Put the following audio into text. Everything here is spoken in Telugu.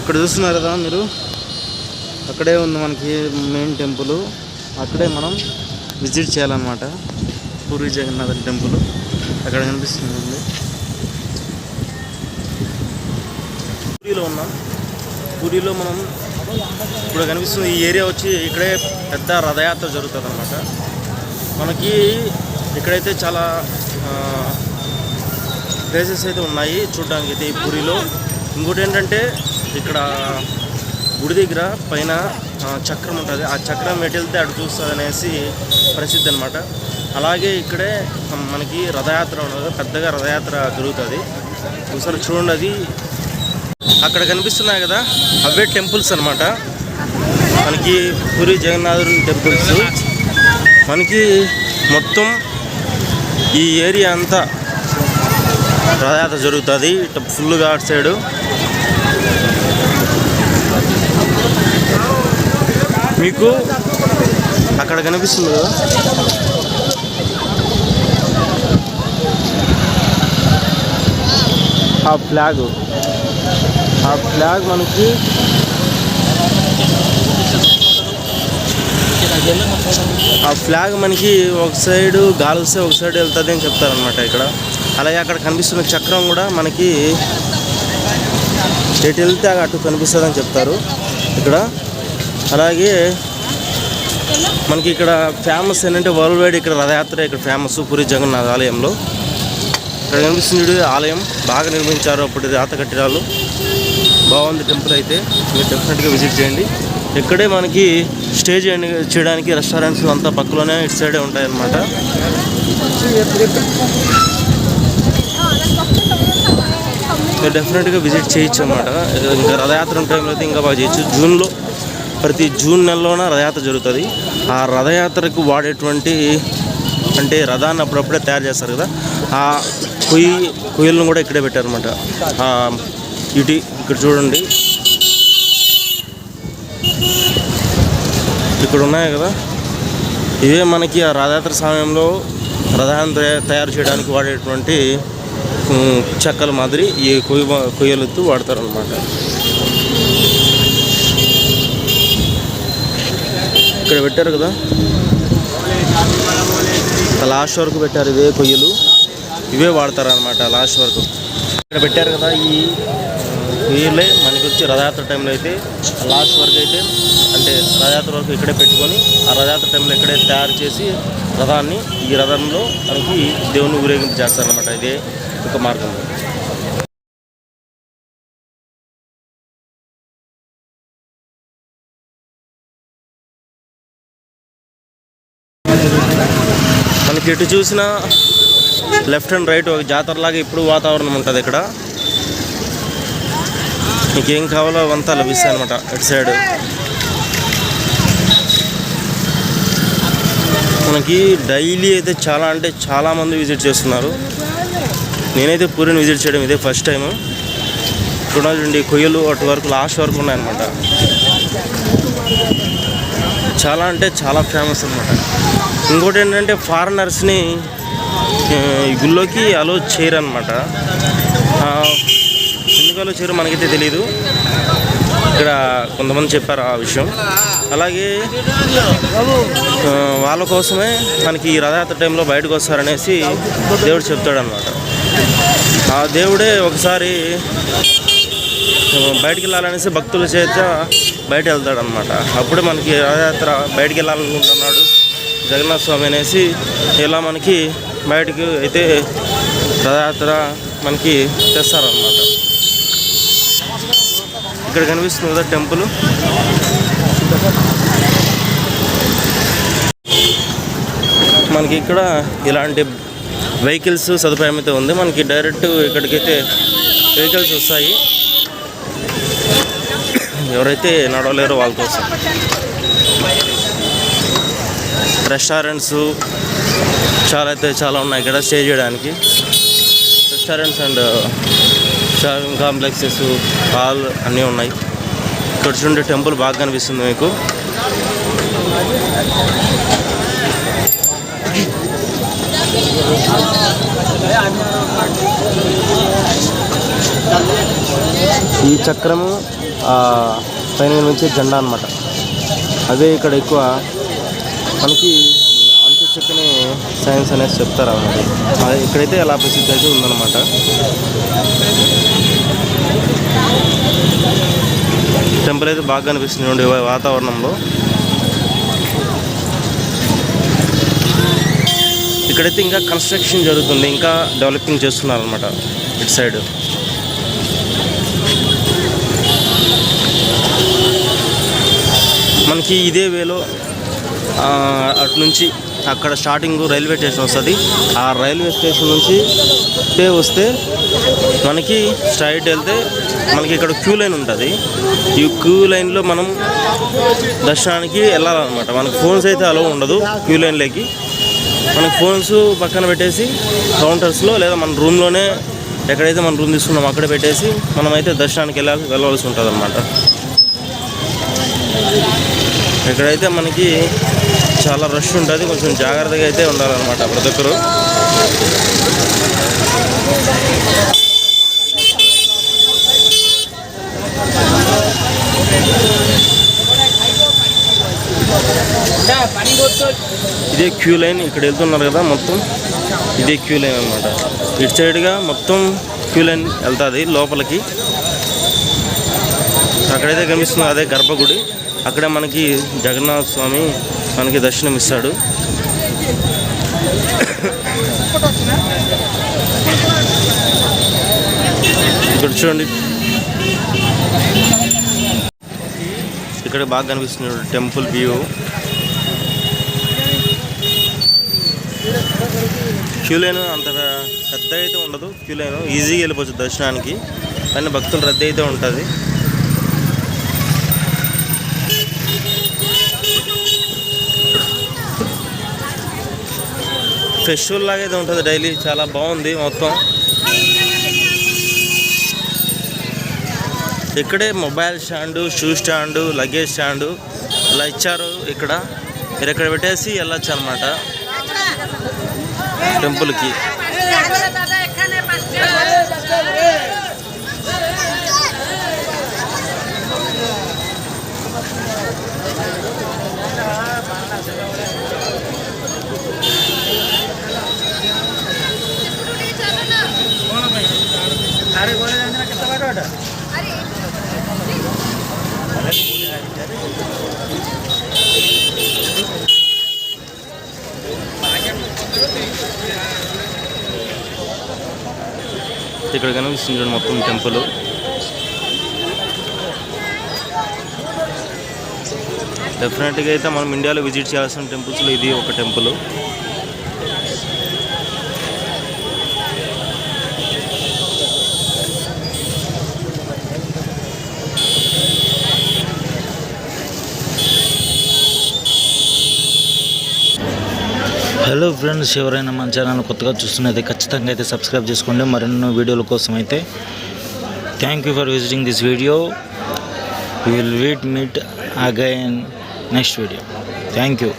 ఇక్కడ చూస్తున్నారు కదా మీరు? అక్కడే ఉంది మనకి మెయిన్ టెంపుల్ అక్కడే మనం విజిట్ చేయాలన్నమాట. పూరి జగన్నాథ్ టెంపుల్ అక్కడ కనిపిస్తుంది. పూరిలో ఉన్నాం. పూరిలో మనం ఇప్పుడు కనిపిస్తుంది ఈ ఏరియా వచ్చి ఇక్కడే పెద్ద రథయాత్ర జరుగుతుంది అనమాట మనకి ఇక్కడైతే చాలా ప్లేసెస్ అయితే ఉన్నాయి చూడడానికి అయితే ఈ పూరిలో. ఇంకోటి ఏంటంటే ఇక్కడ గుడి దగ్గర పైన చక్రం ఉంటుంది. ఆ చక్రం ఎటు వెళ్తే అటు చూస్తుంది అనేసి ప్రసిద్ధి అనమాట అలాగే ఇక్కడే మనకి రథయాత్ర ఉన్నది. పెద్దగా రథయాత్ర జరుగుతుంది. ఒకసారి చూడండి అది. అక్కడ కనిపిస్తున్నాయి కదా అవే టెంపుల్స్ అనమాట మనకి పూరి జగన్నాథుని టెంపుల్స్. మనకి మొత్తం ఈ ఏరియా అంతా రథయాత్ర జరుగుతుంది. ఇటు ఫుల్గా అటు సైడు. మీకు అక్కడ కనిపిస్తుంది కదా? ఆ ఫ్లాగు. ఆ ఫ్లాగ్ మనకి ఆ ఫ్లాగ్ మనకి ఒక సైడ్ గాలిస్తే ఒక సైడ్ వెళ్తుంది అని చెప్తారనమాట ఇక్కడ. అలాగే అక్కడ కనిపిస్తున్న చక్రం కూడా మనకి ఎటు వెళ్తే అటు కనిపిస్తుంది అని చెప్తారు ఇక్కడ. అలాగే మనకి ఇక్కడ ఫేమస్ ఏంటంటే వరల్డ్ వైడ్ ఇక్కడ రథయాత్ర ఇక్కడ ఫేమస్ పూరి జగన్నాథ్ ఆలయంలో. ఇక్కడ కనిపిస్తుంది ఆలయం. బాగా నిర్మించారు అప్పుడు రాత కట్టిరాలు బాగుంది టెంపుల్ అయితే. మీరు డెఫినెట్గా విజిట్ చేయండి. ఇక్కడే మనకి స్టే చేయండి చేయడానికి రెస్టారెంట్స్ అంతా పక్కలోనే ఇటు సైడే ఉంటాయన్నమాట. మీరు డెఫినెట్గా విజిట్ చేయొచ్చు అనమాట ఇంకా రథయాత్ర టైంలో అయితే ఇంకా బాగా చేయొచ్చు. జూన్లో ప్రతి జూన్ నెలలోన రథయాత్ర జరుగుతుంది. ఆ రథయాత్రకు వాడేటువంటి అంటే రథాన్ని అప్పుడప్పుడే తయారు చేస్తారు కదా. ఆ కొయ్యి కొయ్యలను కూడా ఇక్కడే పెట్టారనమాట ఇటు ఇక్కడ చూడండి. ఇక్కడ ఉన్నాయి కదా. ఇవే మనకి ఆ రథయాత్ర సమయంలో రథాన్ని తయారు చేయడానికి వాడేటువంటి చెక్కల మాదిరి ఈ కొయ్య కొయ్యలతో వాడతారనమాట ఇక్కడ పెట్టారు కదా. లాస్ట్ వరకు పెట్టారు ఇవే కొయ్యలు. ఇవే వాడతారనమాట లాస్ట్ వరకు. ఇక్కడ పెట్టారు కదా ఈ వీళ్ళే మనకి వచ్చి రథయాత్ర టైంలో అయితే లాస్ట్ వరకు అయితే అంటే రథయాత్ర వరకు ఇక్కడే పెట్టుకొని ఆ రథయాత్ర టైంలో ఇక్కడే తయారు చేసి రథాన్ని ఈ రథంలో మనకి దేవుని ఊరేగింపు చేస్తారనమాట ఇదే ఒక మార్గం. మనకి ఎటు చూసినా లెఫ్ట్ అండ్ రైట్ ఒక జాతరలాగా ఇప్పుడు వాతావరణం ఉంటుంది ఇక్కడ. మీకు ఏం కావాలో అంతా లభిస్తాయి అనమాట ఇటు సైడ్. మనకి డైలీ అయితే చాలా అంటే చాలామంది విజిట్ చేస్తున్నారు. నేనైతే పూరిని విజిట్ చేయడం ఇదే ఫస్ట్ టైం చూడండి కొయ్యలు అటు వరకు లాస్ట్ వరకు ఉన్నాయన్నమాట. చాలా అంటే చాలా ఫేమస్ అనమాట ఇంకోటి ఏంటంటే ఫారినర్స్ని గుళ్ళోకి అలో చేయరు అనమాట వచ్చారు మనకైతే తెలియదు ఇక్కడ కొంతమంది చెప్పారు ఆ విషయం. అలాగే వాళ్ళ కోసమే మనకి ఈ రథయాత్ర టైంలో బయటకు వస్తారనేసి దేవుడు చెప్తాడనమాట ఆ దేవుడే ఒకసారి బయటికి వెళ్ళాలనేసి భక్తుల చేత బయట వెళ్తాడనమాట అప్పుడే మనకి రథయాత్ర బయటికి వెళ్ళాలనుకుంటున్నాడు జగన్నాథ స్వామి అనేసి. ఇలా మనకి బయటకు అయితే రథయాత్ర మనకి తెస్తారనమాట ఇక్కడ కనిపిస్తుంది కదా టెంపుల్. మనకి ఇక్కడ ఇలాంటి వెహికల్స్ సదుపాయం అయితే ఉంది. మనకి డైరెక్ట్ ఇక్కడికైతే వెహికల్స్ వస్తాయి. ఎవరైతే నడవలేరో వాళ్ళ కోసం. రెస్టారెంట్స్ చాలా అయితే చాలా ఉన్నాయి ఇక్కడ స్టే చేయడానికి. Restaurants and shopping complexes hall అన్నీ ఉన్నాయి. ఇక్కడ చూడండి టెంపుల్ బాగా కనిపిస్తుంది మీకు. ఈ చక్రము ఆ, పైన నుంచి జెండా అన్నమాట. అదే ఇక్కడ ఎక్కువ మనకి అంత చక్కని సైన్స్ అనేది చెప్తారు అన్నమాట. ఇక్కడైతే అలా ప్రసిద్ధి అయితే ఉందన్నమాట. టెంపుల్ అయితే బాగా కనిపిస్తుంది వాతావరణంలో. ఇక్కడైతే ఇంకా కన్స్ట్రక్షన్ జరుగుతుంది ఇంకా డెవలపింగ్ చేస్తున్నారు అనమాట ఇటు సైడ్. మనకి ఇదే వేలో అటు నుంచి అక్కడ స్టార్టింగ్ రైల్వే స్టేషన్ వస్తుంది. ఆ రైల్వే స్టేషన్ నుంచి ఇటే వస్తే మనకి స్ట్రైట్ వెళ్తే మనకి ఇక్కడ క్యూ లైన్ ఉంటుంది. ఈ క్యూ లైన్లో మనం దర్శనానికి వెళ్ళాలన్నమాట. మనకి ఫోన్స్ అయితే అలో ఉండదు క్యూ లైన్లోకి. మనకి ఫోన్స్ పక్కన పెట్టేసి కౌంటర్స్లో లేదా మన రూమ్లోనే ఎక్కడైతే మనం రూమ్ తీసుకున్నాం అక్కడ పెట్టేసి మనమైతే దర్శనానికి వెళ్ళాలి వెళ్ళవలసి ఉంటుంది అన్నమాట ఇక్కడైతే మనకి చాలా రష్ ఉంటుంది. కొంచెం జాగ్రత్తగా అయితే ఉండాలన్నమాట ప్రతి ఒక్కరు. ఇదే క్యూ లైన్ ఇక్కడ వెళ్తున్నారు కదా మొత్తం. ఇదే క్యూ లైన్ అనమాట ఇటు సైడ్గా మొత్తం క్యూ లైన్ వెళ్తుంది లోపలికి. అక్కడైతే కనిపిస్తుంది అదే గర్భగుడి. అక్కడ మనకి జగన్నాథ స్వామి మనకి దర్శనం ఇస్తాడు ఇక్కడ చూడండి. ఇక్కడ బాగా కనిపిస్తుంది టెంపుల్ వ్యూ. క్యూ లైన్ అంత పెద్ద అయితే ఉండదు. క్యూ లైన్ ఈజీగా వెళ్ళిపోవచ్చు దర్శనానికి. కానీ భక్తులు రద్దీ అయితే ఉంటుంది. ఫెస్టివల్ లాగా ఉంటుంది డైలీ చాలా బాగుంది మొత్తం. ఇక్కడే mobile stand shoe stand luggage stand ఇలా ఇచ్చారు ఇక్కడ. మీరు ఇక్కడ పెట్టేసి వెళ్ళొచ్చు అనమాట టెంపుల్కి. ఇక్కడ కనిపిస్తుంది చూడండి మొత్తం టెంపుల్ డెఫినెట్గా అయితే మనం ఇండియాలో విజిట్ చేయాల్సిన టెంపుల్స్లో ఇది ఒక టెంపుల్ హలో ఫ్రెండ్స్ ఎవరైనా మన ఛానల్ కొత్తగా చూస్తున్నది ఖచ్చితంగా అయితే సబ్స్క్రైబ్ చేసుకోండి. మరెన్నో వీడియోల కోసం అయితే thank you for visiting this video will we meet again next video thank you